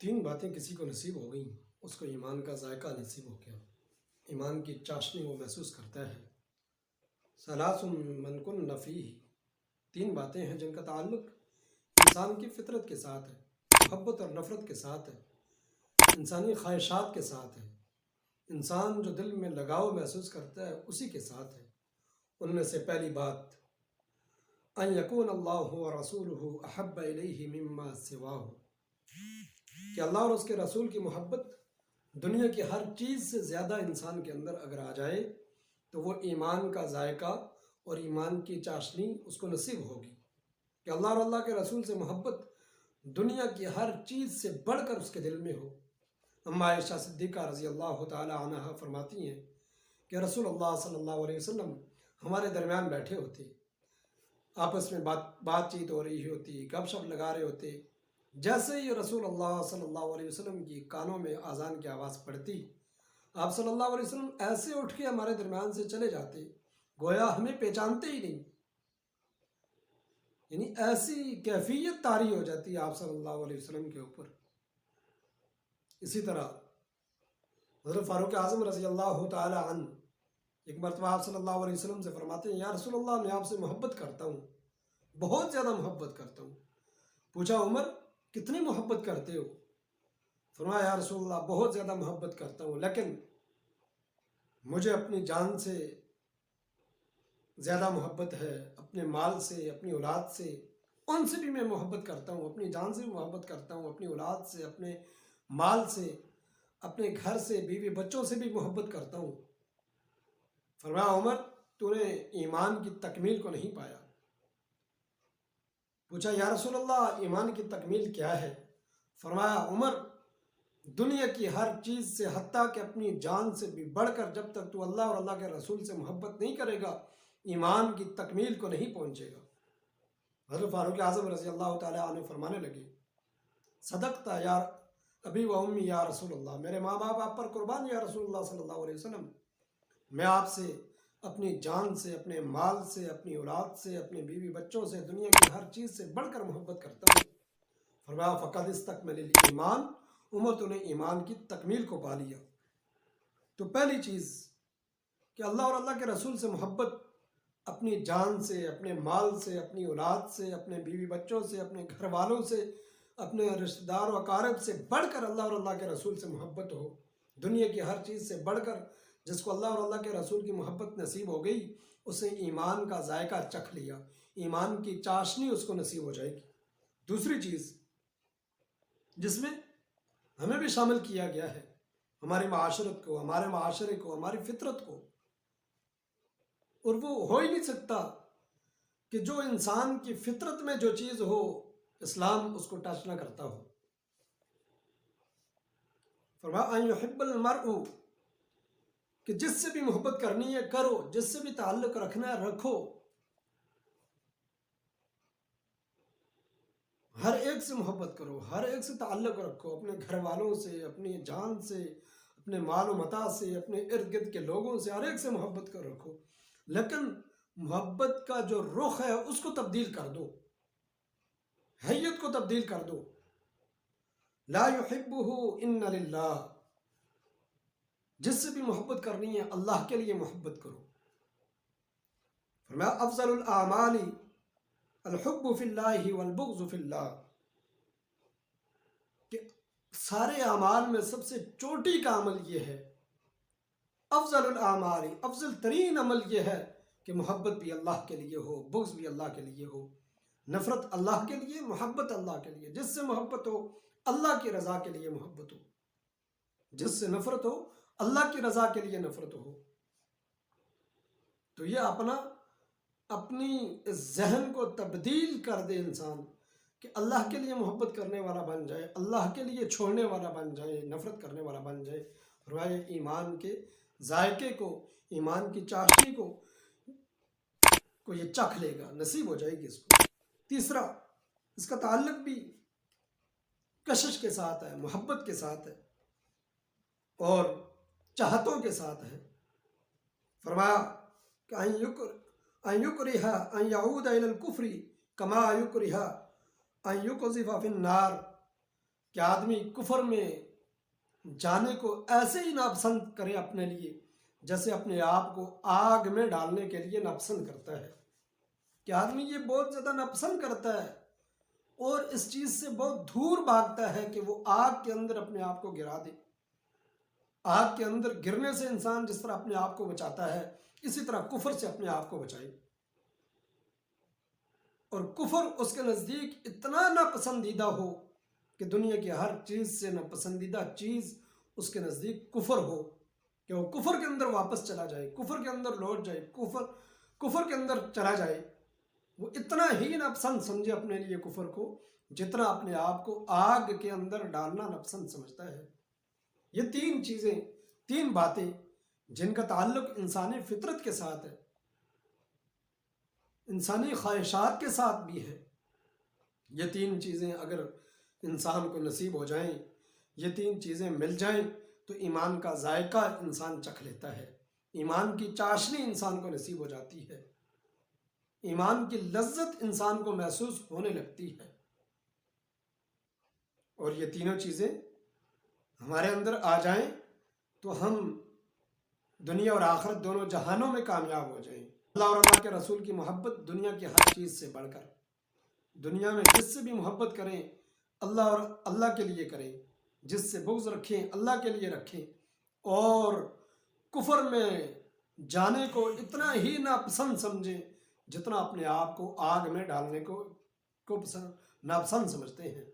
तीन बातें किसी को नसीब हो गई, उसको ईमान का जायका नसीब हो गया। ईमान की चाशनी वो महसूस करता है। सलासुम मनकुन नफ़ी तीन बातें हैं जिनका ताल्लुक इंसान की फितरत के साथ है मोहब्बत और नफ़रत के साथ है, इंसानी ख्वाहिशात के साथ है। इंसान जो दिल में लगाव महसूस करता है, उसी के साथ है। उनमें से पहली बात, अन यकून अल्लाह रसूल अहब मम्मा सिवा कि अल्लाह और उसके रसूल की मोहब्बत दुनिया की हर चीज़ से ज़्यादा इंसान के अंदर अगर आ जाए तो वो ईमान का जायका और ईमान की चाशनी उसको नसीब होगी। कि अल्लाह और अल्लाह के रसूल से मोहब्बत दुनिया की हर चीज़ से बढ़कर उसके दिल में हो। अम्मा आयशा सिद्दीक़ा रज़ी अल्लाह तहा फरमाती हैं कि रसूल अल्लाह सल्लल्लाहु अलैहि वसल्लम हमारे दरमियान बैठे होते, आपस में बात बातचीत हो रही होती, गपशप लगा रहे होते जैसे ही रसूल अल्लाह सल्लल्लाहु अलैहि वसल्लम की कानों में आज़ान की आवाज़ पड़ती, आप सल्लल्लाहु अलैहि वसल्लम ऐसे उठ के हमारे दरमियान से चले जाते, गोया हमें पहचानते ही नहीं। यानी ऐसी कैफियत तारी हो जाती है आप सल्लल्लाहु अलैहि वसल्लम के ऊपर। इसी तरह हज़रत फ़ारूक आज़म रज़ी अल्लाह तन एक मरतबा आप सल्लल्लाहु अलैहि वसल्लम से फरमाते हैं, या रसूल अल्लाह मैं आपसे मोहब्बत करता हूँ, बहुत ज़्यादा मोहब्बत करता हूँ। पूछा उमर कितनी मोहब्बत करते हो? फरमाया, या रसूल बहुत ज़्यादा मोहब्बत करता हूँ, लेकिन मुझे अपनी जान से ज़्यादा मोहब्बत है, अपने माल से, अपनी औलाद से। उनसे भी मैं मोहब्बत करता हूँ, अपनी जान से भी मोहब्बत करता हूँ, अपनी औलाद से, अपने माल से, अपने घर से, बीवी बच्चों से भी मोहब्बत करता हूँ। फरमाया, उमर, तूने ईमान की तकमील को नहीं पाया। पूछा, या रसूल अल्लाह ईमान की तकमील क्या है? फरमाया, उमर, दुनिया की हर चीज़ से हती कि अपनी जान से भी बढ़कर जब तक तू अल्लाह और अल्लाह के रसूल से मोहब्बत नहीं करेगा, ईमान की तकमील को नहीं पहुँचेगा. हज़रत फ़ारूक आज़म रज़ी अल्लाह तुम फरमाने लगे, सदकता यार अभी व उम्मी या रसूल अल्लाह मेरे माँ बाप आप पर कुर्बान या रसूल सल्लल्लाहु अलैहि वसल्लम, मैं आपसे अपनी जान से, अपने माल से, अपनी औलाद से, अपने बीवी बच्चों से, दुनिया की हर चीज़ से बढ़कर मोहब्बत करता हूँ। फरमाया फ़कत इस तक मेरे ईमान, उमर तूने ईमान की तकमील को पा लिया। तो पहली चीज़, कि अल्लाह और अल्लाह के रसूल से मोहब्बत, अपनी जान से, अपने माल से, अपनी औलाद से, अपने बीवी बच्चों से, अपने घर वालों से, अपने रिश्तेदार वकारब से बढ़कर अल्लाह और अल्लाह के रसूल से मोहब्बत हो। दुनिया की हर चीज़ से बढ़कर जिसको अल्लाह और अल्लाह के रसूल की मोहब्बत नसीब हो गई, उसने ईमान का जायका चख लिया। ईमान की चाशनी उसको नसीब हो जाएगी। दूसरी चीज़, जिसमें हमें भी शामिल किया गया है, हमारी माशरत को, हमारे माशरे को, हमारी फितरत को, और वो हो ही नहीं सकता कि जो इंसान की फितरत में जो चीज़ हो, इस्लाम उसको टच ना करता हो। फरमा कि जिससे भी मोहब्बत करनी है करो, जिससे भी ताल्लुक रखना है रखो। हर एक से मोहब्बत करो, हर एक से ताल्लुक रखो, अपने घर वालों से, अपनी जान से, अपने माल मता से, अपने इर्द गिर्द के लोगों से हर एक से मोहब्बत कर रखो। लेकिन मोहब्बत का जो रुख है, उसको तब्दील कर दो। हैत को तब्दील कर दो। ला युहिब्बुहु इन्ना जिससे भी मोहब्बत करनी है, अल्लाह के लिए मोहब्बत करो। फरमाया अफजल आमाली सारे अमाल में सबसे चोटी का अमल ये है। अफजल आमारी अफजल तरीन अमल यह है कि मोहब्बत भी अल्लाह के लिए हो, बुग्ज भी अल्लाह के लिए हो। नफ़रत अल्लाह के लिए, मोहब्बत अल्लाह के लिए। जिससे मोहब्बत हो, अल्लाह की रज़ा के लिए मोहब्बत हो। जिससे नफ़रत हो अल्लाह की रज़ा के लिए नफ़रत हो तो ये अपना, अपनी जहन को तब्दील कर दे इंसान कि अल्लाह के लिए मोहब्बत करने वाला बन जाए, अल्लाह के लिए छोड़ने वाला बन जाए, नफ़रत करने वाला बन जाए। राय ईमान के जायके को, ईमान की चाशनी को को ये चख लेगा, नसीब हो जाएगी इसको। तीसरा, इसका ताल्लुक भी कशिश के साथ है, मोहब्बत के साथ है। और चाहतों के साथ है। फरमाया कि अयुक रिहा कमा अयुक नार कि आदमी कुफर में जाने को ऐसे ही नापसंद करे अपने लिए, जैसे अपने आप को आग में डालने के लिए नापसंद करता है? कि आदमी ये बहुत ज़्यादा नापसंद करता है? और इस चीज़ से बहुत दूर भागता है कि वो आग के अंदर अपने आप को गिरा दे। आग के अंदर गिरने से इंसान जिस तरह अपने आप को बचाता है, इसी तरह कुफर से अपने आप को बचाए। और कुफर उसके नज़दीक इतना नापसंदीदा हो कि दुनिया की हर चीज़ से नापसंदीदा चीज़ उसके नज़दीक कुफर हो कि वो कुफर के अंदर वापस चला जाए, कुफर के अंदर लौट जाए, कुफर कुफर के अंदर चला जाए। वो इतना ही नापसंद समझे अपने लिए कुफर को जितना अपने आप को आग के अंदर डालना नापसंद समझता है। ये तीन चीज़ें, तीन बातें जिनका ताल्लुक इंसानी फितरत के साथ है, इंसानी ख्वाहिशात के साथ भी है। ये तीन चीज़ें अगर इंसान को नसीब हो जाएँ, ये तीन चीज़ें मिल जाएँ तो ईमान का जायका इंसान चख लेता है। ईमान की चाशनी इंसान को नसीब हो जाती है। ईमान की लज्जत इंसान को महसूस होने लगती है। और ये तीनों चीज़ें हमारे अंदर आ जाएँ तो हम दुनिया और आखिरत दोनों जहानों में कामयाब हो जाएँ। अल्लाह और अल्लाह के रसूल की मोहब्बत दुनिया की हर चीज़ से बढ़कर, दुनिया में जिससे भी मोहब्बत करें, अल्लाह और अल्लाह के लिए करें, जिससे बुग्ज रखें, अल्लाह के लिए रखें, और कुफर में जाने को इतना ही नापसंद समझें, जितना अपने आप को आग में डालने को को पसंद, नापसंद समझते हैं।